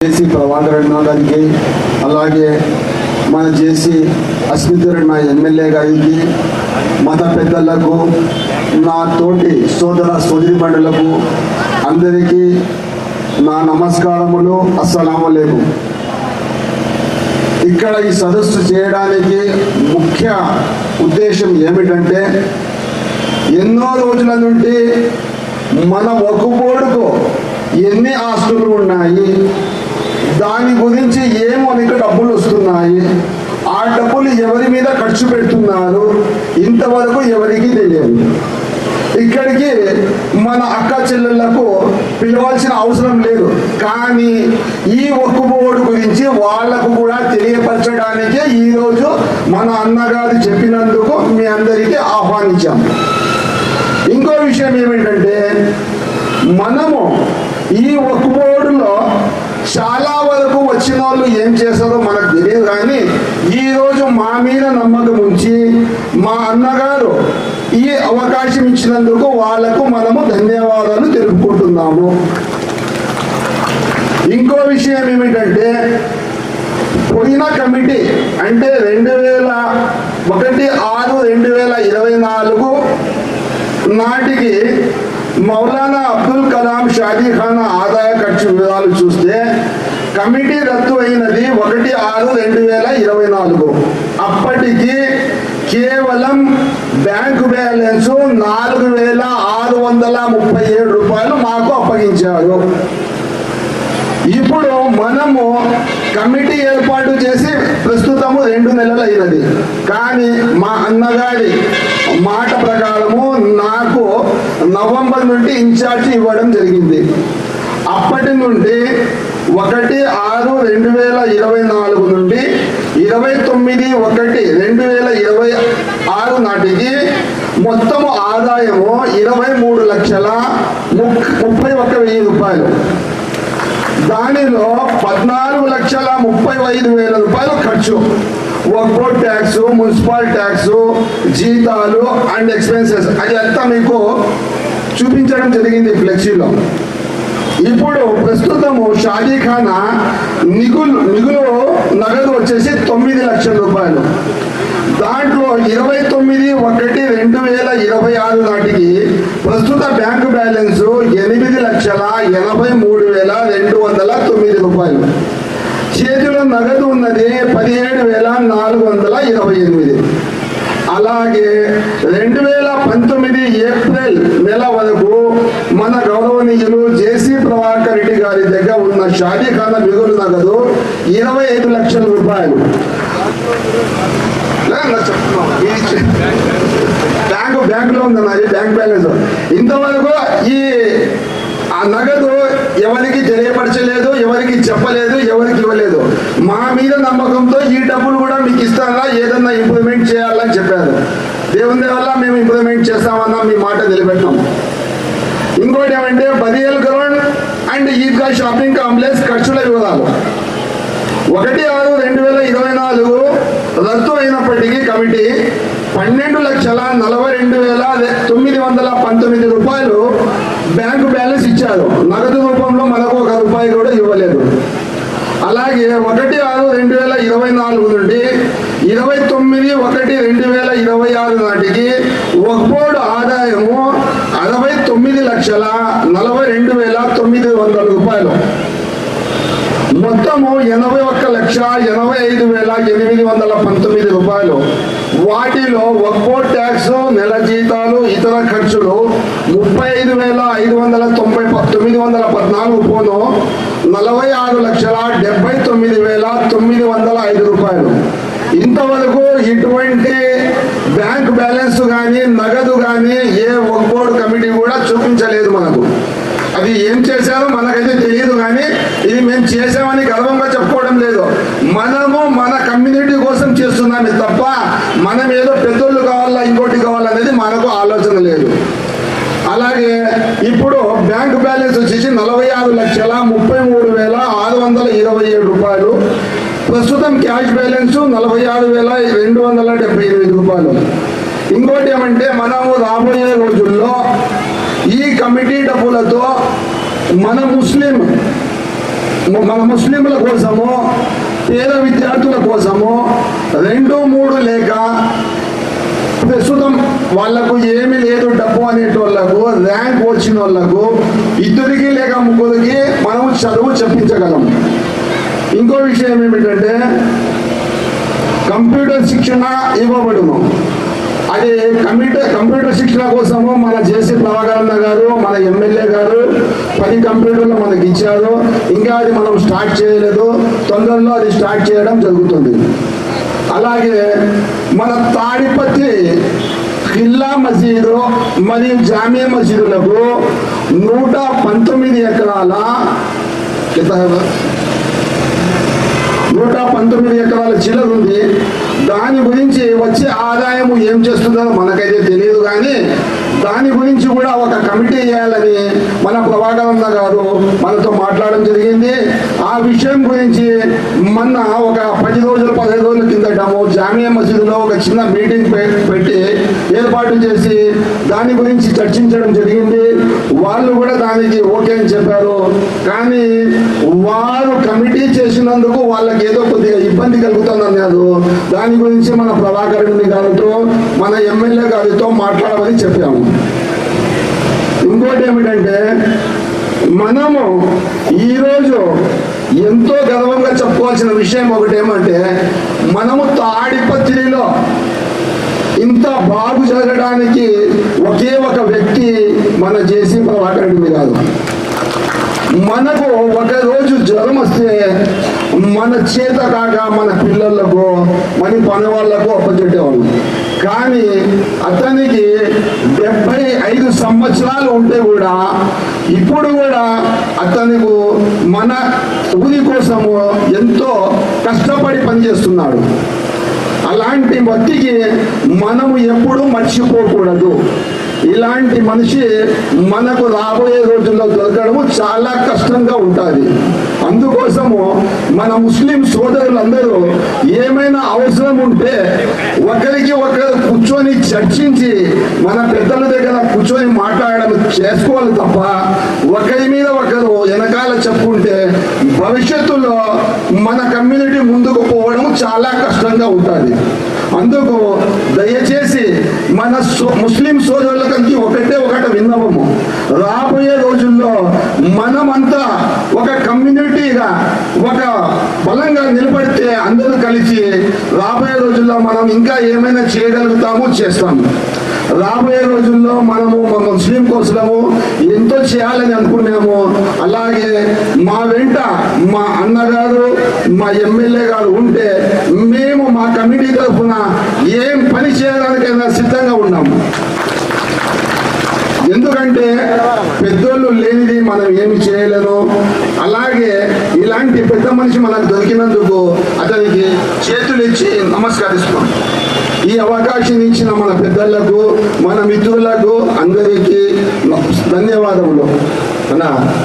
జేసీ ప్రభాకరణ గారికి అలాగే మన జేసీ అస్మితురన్న ఎమ్మెల్యే గారికి మత పెద్దలకు నా తోటి సోదర సోదరి మండలకు అందరికీ నా నమస్కారములు అస్సలాములేకు ఇక్కడ ఈ సదస్సు చేయడానికి ముఖ్య ఉద్దేశం ఏమిటంటే ఎన్నో రోజుల నుండి మన ఒక్కబోడుకు ఎన్ని ఆస్తులు ఉన్నాయి దాని గురించి ఏం మనకి డబ్బులు వస్తున్నాయి. ఆ డబ్బులు ఎవరి మీద ఖర్చు పెడుతున్నారు? ఇంతవరకు ఎవరికి తెలియదు. ఇక్కడికి మన అక్క చెల్లెళ్ళకు పిలవాల్సిన అవసరం లేదు. కానీ ఈ ఒక్కుబోడు గురించి వాళ్ళకు కూడా తెలియపరచడానికే ఈరోజు మన అన్నగారు చెప్పినందుకు మీ అందరికీ ఆహ్వానించాం. ఇంకో విషయం ఏమిటంటే మనము ఈ ఒక్కుబోడులో చాలా వరకు వచ్చిన వాళ్ళు ఏం చేస్తారో మనకు తెలియదు కానీ ఈరోజు మా మీద నమ్మకం ఉంచి మా అన్నగారు ఈ అవకాశం ఇచ్చినందుకు వాళ్ళకు మనము ధన్యవాదాలు తెలుపుకుంటున్నాము. ఇంకో విషయం ఏమిటంటే పోయిన కమిటీ అంటే రెండు వేల ఒకటి ఆరు రెండు వేల ఇరవై నాలుగు నాటికి మౌలానా అబ్దుల్ కలాం షాజీఖాన్ ఆదాయ ఖర్చు వివరాలు చూస్తే కమిటీ రద్దు అయినది ఒకటి ఆరు రెండు వేల ఇరవై నాలుగు. అప్పటికి కేవలం బ్యాంకు బ్యాలెన్స్ నాలుగు వేల ఆరు వందల ముప్పై ఏడు రూపాయలు మాకు అప్పగించారు. ఇప్పుడు మనము కమిటీ ఏర్పాటు చేసి ప్రస్తుతము రెండు నెలలు అయినది కానీ మా అన్నగారి మాట ప్రకారము నా నవంబర్ నుండి ఇన్ఛార్జి ఇవ్వడం జరిగింది. అప్పటి నుండి ఒకటి ఆరు రెండు వేల ఇరవై నాలుగు నుండి ఇరవై తొమ్మిది ఒకటి రెండు వేల ఇరవై ఆరు నాటికి మొత్తము ఆదాయము ఇరవై మూడు లక్షల ముప్పై ఒక్క వెయ్యి రూపాయలు. దానిలో పద్నాలుగు లక్షల ముప్పై ఐదు వేల రూపాయలు ఖర్చు. వర్క్బోర్డ్ ట్యాక్స్ మున్సిపల్ ట్యాక్స్ జీతాలు అండ్ ఎక్స్పెన్సెస్ అది అంతా మీకు? చూపించడం జరిగింది ఫ్లెక్సీలో. ఇప్పుడు ప్రస్తుతము షాదీఖానా నిగులు మిగులు నగదు వచ్చేసి తొమ్మిది లక్షల రూపాయలు. దాంట్లో ఇరవై తొమ్మిది ఒకటి రెండు వేల ఇరవై ఆరు నాటికి ప్రస్తుత బ్యాంకు బ్యాలెన్స్ ఎనిమిది లక్షల ఎనభై మూడు వేల రెండు వందల తొమ్మిది రూపాయలు. చేతిలో నగదు ఉన్నది పదిహేడు వేల నాలుగు వందల ఇరవై ఎనిమిది. అలాగే రెండు వేల పంతొమ్మిది ఏప్రిల్ నెల వరకు మన గౌరవనీయులు జేసీ ప్రభాకర్ రెడ్డి గారి దగ్గర ఉన్న షాదీఖానా మిగులు నగదు ఇరవై ఐదు లక్షల రూపాయలు. బ్యాంకు బ్యాంకులో ఉందన్న ఈ బ్యాంక్ బ్యాలెన్స్. ఇంతవరకు ఈ ఆ నగదు ఎవరికి తెలియపరచలేదు ఎవరికి చెప్పలేదు ఎవరికి ఇవ్వలేదు. మా మీద నమ్మకంతో ఈ డబ్బులు కూడా మీకు ఇస్తారా ఏదన్నా ఇంప్లిమెంట్ చేయాలని చెప్పారు దేవుని వల్ల మేము ఇంప్లిమెంట్ చేస్తామన్నా మీ మాట నిలబెట్టాం. ఇంకోటి ఏమంటే బదియల్ ground and Eidgah shopping complex ఖర్చుల వివరాలు. ఒకటి ఆరు రెండు వేల ఇరవై నాలుగు రద్దు అయినప్పటికీ కమిటీ పన్నెండు లక్షల నలభై రెండు వేల తొమ్మిది వందల పంతొమ్మిది రూపాయలు బ్యాంకు బ్యాలెన్స్ ఇచ్చారు. నగదు రూపంలో మనకు ఒక రూపాయి కూడా ఇవ్వలేదు. అలాగే ఒకటి ఆరు రెండు వేల ఇరవై నాలుగు నుండి ఇరవై తొమ్మిది ఒకటి రెండు వేల ఇరవై ఆరు నాటికి ఒక్కోడు ఆదాయము అరవై తొమ్మిది లక్షల నలభై రెండు వేల తొమ్మిది వందల రూపాయలు. మొత్తము ఎనభై ఒక్క లక్ష ఎనభై ఐదు వేల ఎనిమిది వందల పంతొమ్మిది రూపాయలు. వాటిలో ఒక్కో ట్యాక్స్ నెల జీతాలు ఇతర ఖర్చులు ముప్పై ఐదు వేల ఐదు వందల తొంభై ప- తొమ్మిది వందల పద్నాలుగు పోను. నలభై ఆరు లక్షల డెబ్బై తొమ్మిది వేల తొమ్మిది వందల ఐదు రూపాయలు ఇంతవరకు ఇటువంటి బ్యాంక్ బ్యాలెన్స్ కానీ నగదు కానీ ఏ ఒక్కోడు కమిటీ కూడా చూపించలేదు మనకు అది ఏం చేశారో మనకైతే తెలియదు కానీ ఇది మేము చేసామని గర్వంగా చెప్పుకోవడం లేదు. మనము మన కమ్యూనిటీ కోసం చేస్తున్నామే తప్ప మనం ఏదో పెద్దోళ్ళు కావాలా ఇంకోటి కావాలనేది మనకు ఆలోచన లేదు. అలాగే ఇప్పుడు బ్యాంక్ బ్యాలెన్స్ వచ్చేసి నలభై ఆరు లక్షల ముప్పై మూడు వేల ఆరు వందల ఇరవై ఏడు రూపాయలు. ప్రస్తుతం క్యాష్ బ్యాలెన్స్ నలభై ఆరు వేల రెండు వందల డెబ్బై ఎనిమిది రూపాయలు. ఇంకోటి ఏమంటే మనము రాబోయే రోజుల్లో ఈ కమిటీ డబ్బులతో మన ముస్లిం మన ముస్లింల కోసము పేద విద్యార్థుల కోసము రెండు మూడు లేక ప్రస్తుతం వాళ్ళకు ఏమి లేదు డబ్బు అనేటి వాళ్ళకు ర్యాంక్ వచ్చిన వాళ్ళకు ఇద్దరికి లేక ముగ్గురికి మనం చదువు చెప్పించగలం. ఇంకో విషయం ఏమిటంటే కంప్యూటర్ శిక్షణ ఇవ్వబడును. అది కంప్యూటర్ కంప్యూటర్ శిక్షణ కోసము మన జేసీ ప్రభాకరణ గారు మన ఎమ్మెల్యే గారు పది కంప్యూటర్లు మనకి ఇచ్చారు. ఇంకా అది మనం స్టార్ట్ చేయలేదు. తొందరలో అది స్టార్ట్ చేయడం జరుగుతుంది. అలాగే మన తాడిపత్రి ఖిల్లా మసీదు మరియు జామియా మసీదులకు నూట పంతొమ్మిది ఎకరాల నూట పంతొమ్మిది ఎకరాల చిల్లరుంది దాని గురించి వచ్చే ఆదాయము ఏం చేస్తుందో మనకైతే తెలియదు కానీ దాని గురించి కూడా ఒక కమిటీ వేయాలని మన ప్రభాకరన్న గారు మనతో మాట్లాడడం జరిగింది. ఆ విషయం గురించి మొన్న ఒక పది రోజులు పదిహేను రోజుల కిందట జామియా మసీదులో ఒక చిన్న మీటింగ్ పె- పెట్టి ఏర్పాటు చేసి దాని గురించి చర్చించడం జరిగింది. వాళ్ళు కూడా దానికి ఓకే అని చెప్పారు. కానీ వారు కమిటీ చేసినందుకు వాళ్ళకి ఏదో కొద్దిగా ఇబ్బంది కలుగుతుందన్నారు దాని గురించి మన ప్రభాకర్ రెడ్డి గారితో మన ఎమ్మెల్యే గారితో మాట్లాడమని చెప్పాము. ఇంకోటి ఏమిటంటే మనము ఈరోజు ఎంతో గర్వంగా చెప్పుకోవాల్సిన విషయం ఒకటి ఏమంటే మనము తాడిపత్రిలో ఇంత బాగు జరగడానికి ఒకే ఒక వ్యక్తి మన జేసీ ప్రభాకర్ రెడ్డి కాదు. మనకు ఒక రోజు జ్వరం వస్తే మన చేత కాక మన పిల్లలకు మన పని వాళ్ళకు అప్పచెట్టేవాళ్ళు కానీ అతనికి డెబ్బై ఐదు సంవత్సరాలు ఉంటే కూడా ఇప్పుడు కూడా అతనికి మన ఊరి కోసము ఎంతో కష్టపడి పనిచేస్తున్నాడు. అలాంటి మట్టికి మనము ఎప్పుడూ మర్చిపోకూడదు. ఇలాంటి మనిషి మనకు రాబోయే రోజుల్లో దొరకడము చాలా కష్టంగా ఉంటుంది. అందుకోసము మన ముస్లిం సోదరులందరూ ఏమైనా అవసరం ఉంటే ఒకరికి ఒకరు కూర్చొని చర్చించి మన పెద్దల దగ్గర కూర్చొని మాట్లాడడం చేసుకోవాలి తప్ప ఒకరి మీద ఒకరు వెనకాల చెప్పుకుంటే భవిష్యత్తులో మన కమ్యూనిటీ చాలా కష్టంగా ఉంటుంది. అందుకు దయచేసి మన సో- ముస్లిం సోదరులకి ఒకటే ఒకటి విన్నవము. రాబోయే రోజుల్లో మనమంతా ఒక కమ్యూనిటీగా ఒక బలంగా నిలబడితే అందరూ కలిసి రాబోయే రోజుల్లో మనం ఇంకా ఏమైనా చేయగలుగుతాము చేస్తాము. రాబోయే రోజుల్లో మనము మా ముస్లిం కోసము ఎంతో చేయాలని అనుకున్నాము. అలాగే మా వెంట మా అన్నగారు మా ఎమ్మెల్యే గారు ఉంటే మేము మా కమిటీ తరఫున ఏం పని చేయడానికైనా సిద్ధంగా ఉన్నాము. ఎందుకంటే పెద్దోళ్ళు లేనిది మనం ఏమి చేయలేము. అలాగే ఇలాంటి పెద్ద మనిషి మనకు దొరికినందుకు అతనికి చేతులు ఇచ్చి నమస్కరిస్తాం ఈ అవకాశం ఇచ్చిన మన పెద్దలకు మన మిత్రులకు అందరికీ ధన్యవాదములు. అన్న.